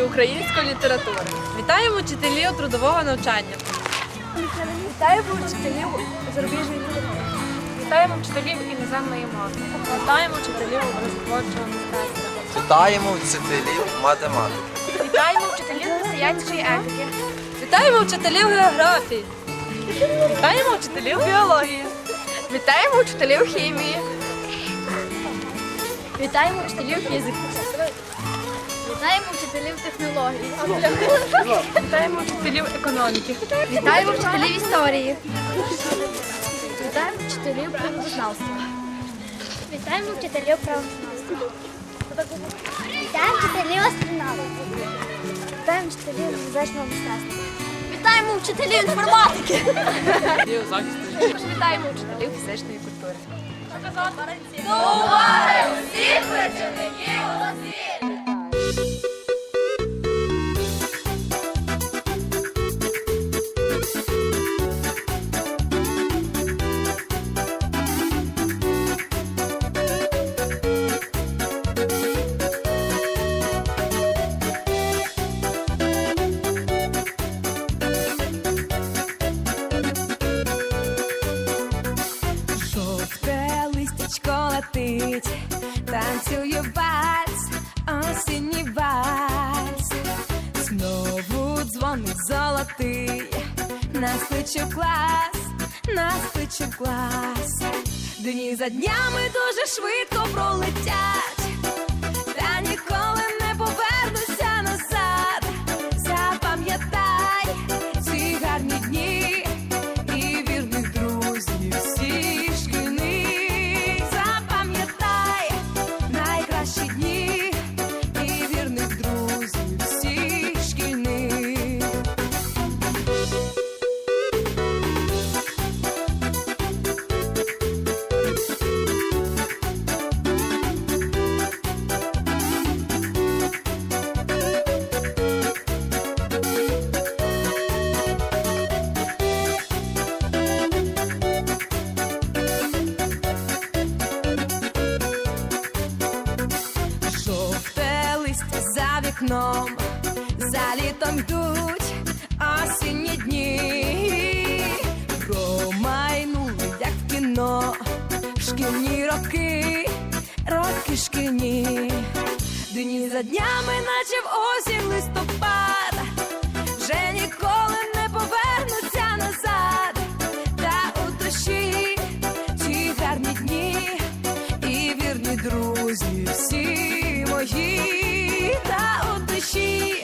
і української літератури. Вітаємо вчителів трудового навчання. Вітаємо вчителів зарубіжної літератури. Вітаємо вчителів іноземної мови. Вітаємо вчителів образотворчого мистецтва. Вітаємо вчителів математики. Вітаємо вчителів християнської етики. Вітаємо вчителів географії. Вітаємо вчителів біології. Вітаємо вчителів хімії. Вітаємо вчителів фізики. Вітаємо вчителів технології. Вітаємо вчителів економіки. Вітаємо вчителів історії. Вітаємо вчителів природознавства. Вітаємо вчителів правознавства. Вітаємо вчителів астронавтів. Вітаємо вчителів музичного мистецтва. Вітаємо вчителів інформатики. Вітаємо вчителів фізичної культури. Жовте танцює вальс, осінній вальс. Знову дзвонить золотий, нас клас, нас клас. Дні за днями дуже швидко пролетять, роки, роки шкільні, дні за днями, наче в осінь листопад, вже ніколи не повернуться назад, та у душі ці гарні дні і вірні друзі всі мої, та у душі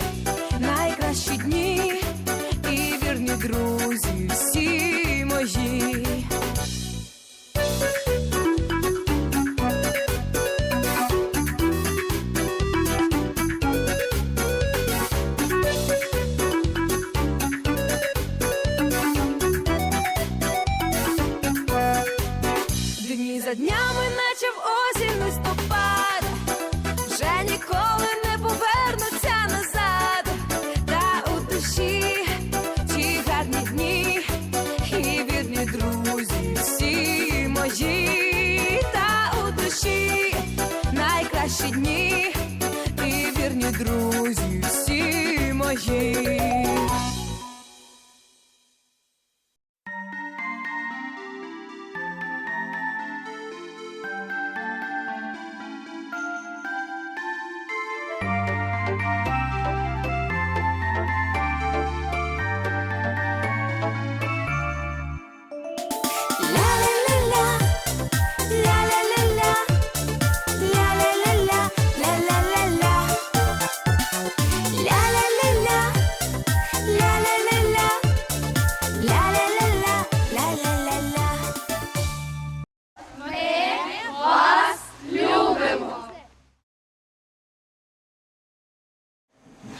за днями, наче в осінь листопад, вже ніколи не повернуться назад, та у душі ті гарні дні. І вірні друзі всі мої, та у душі найкращі дні. І вірні друзі всі мої.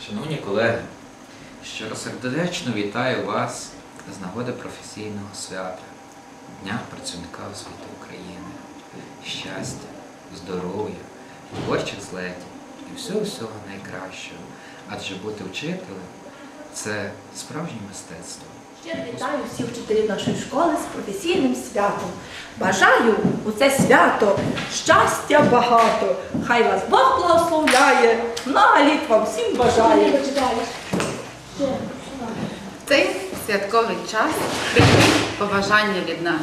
Шановні колеги, щиросердечно вітаю вас з нагоди професійного свята Дня працівника освіти України. Щастя, здоров'я, творчих злетів і всього-всього найкращого. Адже бути вчителем це справжнє мистецтво. Щиро вітаю всіх вчителів нашої школи з професійним святом. Бажаю у це свято щастя багато. Хай вас Бог благословляє, много літ вам всім бажаю. Цей святковий час прийміть побажання від нас.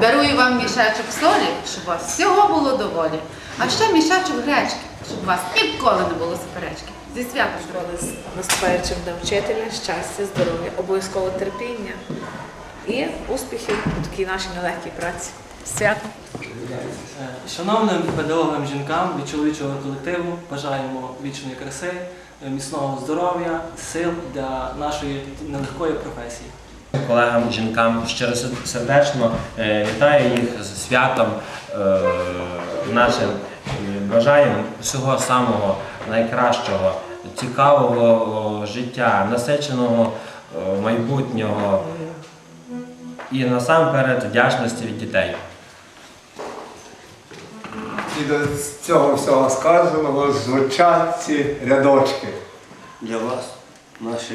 Дарую вам мішечок солі, щоб у вас всього було доволі. А ще мішечок гречки, щоб у вас ніколи не було суперечки. Зі святом Школи з наступаючим днем вчителя, щастя, здоров'я, обов'язково терпіння і успіхів у такій нашій нелегкій праці. Свято! Шановним педагогам жінкам від чоловічого колективу бажаємо вічної краси, міцного здоров'я, сил для нашої нелегкої професії. колегам жінкам щиро сердечно е, вітаю їх з святом е, нашим. Е, Бажаємо всього самого найкращого, цікавого життя, насиченого е, майбутнього і насамперед вдячності від дітей. І до цього всього сказаного звучать ці рядочки. Для вас, наші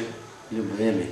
любимі,